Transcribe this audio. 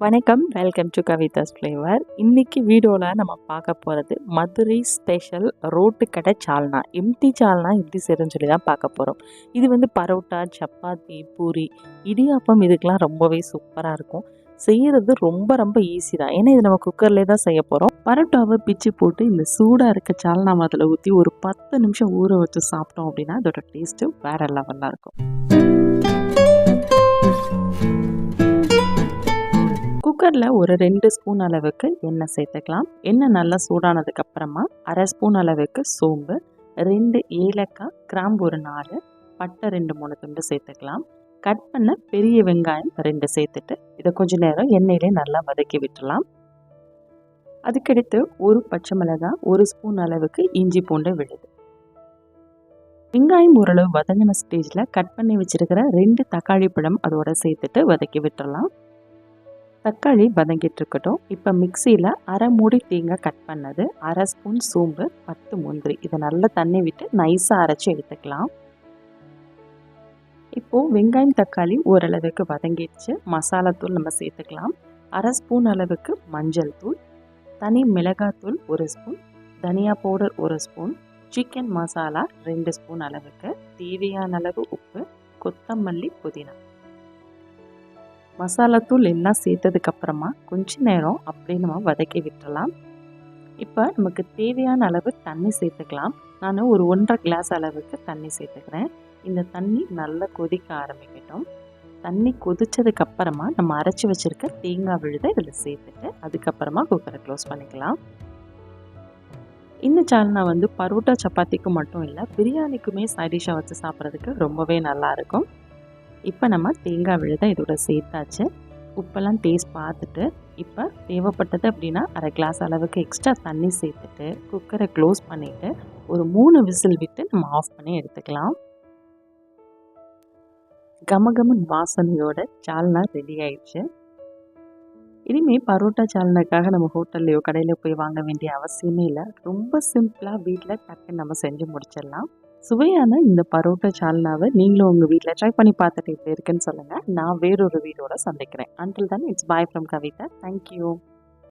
வணக்கம். Welcome to Kavidas flavour இன்னைக்கு வீடியோவில் நம்ம பார்க்க போகிறது மதுரை ஸ்பெஷல் ரோட்டு கடை சால்னா. எம்டி சால்னா எப்படி செய்யறதுன்னு சொல்லி தான் பார்க்க போகிறோம் இது வந்து பரோட்டா சப்பாத்தி பூரி இடியாப்பம் இதுக்கெலாம் ரொம்பவே சூப்பராக இருக்கும். செய்கிறது ரொம்ப ரொம்ப ஈஸி தான். ஏன்னா இது நம்ம குக்கர்லேயே தான் செய்ய போகிறோம் பரோட்டாவை பிச்சு போட்டு இந்த சூடாக இருக்க சால்னா அதில் ஊற்றி ஒரு பத்து நிமிஷம் ஊற வச்சு சாப்பிட்டோம் அப்படின்னா அதோட டேஸ்ட்டு வேறு லெவலாக இருக்கும். குக்கரில் ஒரு ரெண்டு ஸ்பூன் அளவுக்கு எண்ணெய் சேர்த்துக்கலாம். எண்ணெய் நல்லா சூடானதுக்கு அப்புறமா அரை ஸ்பூன் அளவுக்கு சோம்பு ரெண்டு ஏலக்காய் கிராம்பு ஒரு நாலு பட்டை ரெண்டு மூணு துண்டு சேர்த்துக்கலாம். கட் பண்ண பெரிய வெங்காயம் ரெண்டு சேர்த்துட்டு இதை கொஞ்ச நேரம் எண்ணெயிலே நல்லா வதக்கி விட்டுலாம் அதுக்கடுத்து ஒரு பச்சை மிளகாய் ஒரு ஸ்பூன் அளவுக்கு இஞ்சி பூண்டு விழுது. வெங்காயம் ஓரளவு வதங்கின ஸ்டேஜில் கட் பண்ணி வச்சுருக்கிற ரெண்டு தக்காளி பழம் அதோட சேர்த்துட்டு வதக்கி விட்டுடலாம். தக்காளி வதங்கிட்டு இருக்கட்டும் இப்போ மிக்சியில் அரை மூடி தேங்காய் கட் பண்ணது அரை ஸ்பூன் சோம்பு பத்து முந்திரி. இதை நல்லா தண்ணி விட்டு நைஸாக அரைச்சி எடுத்துக்கலாம். இப்போது வெங்காயம் தக்காளி ஓரளவுக்கு வதங்கிடுச்சு. மசாலாத்தூள் நம்ம சேர்த்துக்கலாம். அரை ஸ்பூன் அளவுக்கு மஞ்சள் தூள் தனி மிளகாத்தூள் ஒரு ஸ்பூன் தனியா பவுடர் ஒரு ஸ்பூன் சிக்கன் மசாலா ரெண்டு ஸ்பூன் அளவுக்கு தேவையான அளவு உப்பு கொத்தமல்லி புதினா. மசாலாத்தூள் எல்லாம் சேர்த்ததுக்கப்புறமா கொஞ்ச நேரம் அப்படியே நம்ம வதக்கி விட்டுறலாம். இப்போ நமக்கு தேவையான அளவு தண்ணி சேர்த்துக்கலாம். நான் ஒரு ஒன்றரை கிளாஸ் அளவுக்கு தண்ணி சேர்த்துக்கிறேன். இந்த தண்ணி நல்லா கொதிக்க ஆரம்பிக்கட்டும். தண்ணி கொதித்ததுக்கப்புறமா நம்ம அரைச்சி வச்சுருக்க தேங்காய் விழுதை இதில் சேர்த்துட்டு அதுக்கப்புறமா குக்கரை க்ளோஸ் பண்ணிக்கலாம். இந்த சால்னா வந்து பரோட்டா சப்பாத்திக்கு மட்டும் இல்லை பிரியாணிக்குமே சைடிஷாக வச்சு சாப்பிட்றதுக்கு ரொம்பவே நல்லாயிருக்கும் இப்போ நம்ம தேங்காய் விழுதை இதோட சேர்த்தாச்சு. உப்பெல்லாம் டேஸ்ட் பார்த்துட்டு இப்போ தேவைப்பட்டது அப்படின்னா அரை கிளாஸ் அளவுக்கு எக்ஸ்ட்ரா தண்ணி சேர்த்துட்டு குக்கரை க்ளோஸ் பண்ணிவிட்டு ஒரு மூணு விசில் விட்டு நம்ம ஆஃப் பண்ணி எடுத்துக்கலாம். கமகமன் வாசனையோட சால்னா ரெடி ஆயிடுச்சு. இனிமேல் பரோட்டா சால்னாக்காக நம்ம ஹோட்டல்லையோ கடையில் போய் வாங்க வேண்டிய அவசியமே இல்லை. ரொம்ப சிம்பிளாக வீட்டில் டக்குன்னு நம்ம செஞ்சு முடிச்சிடலாம். சுவையான இந்த பரோட்டா சால்னாவை நீங்களும் உங்கள் வீட்டில் ட்ரை பண்ணி பார்த்துட்டு எப்படி இருக்குன்னு சொல்லுங்கள் நான் வேறொரு வீடியோட சந்திக்கிறேன். Until then it's bye from Kavitha thank you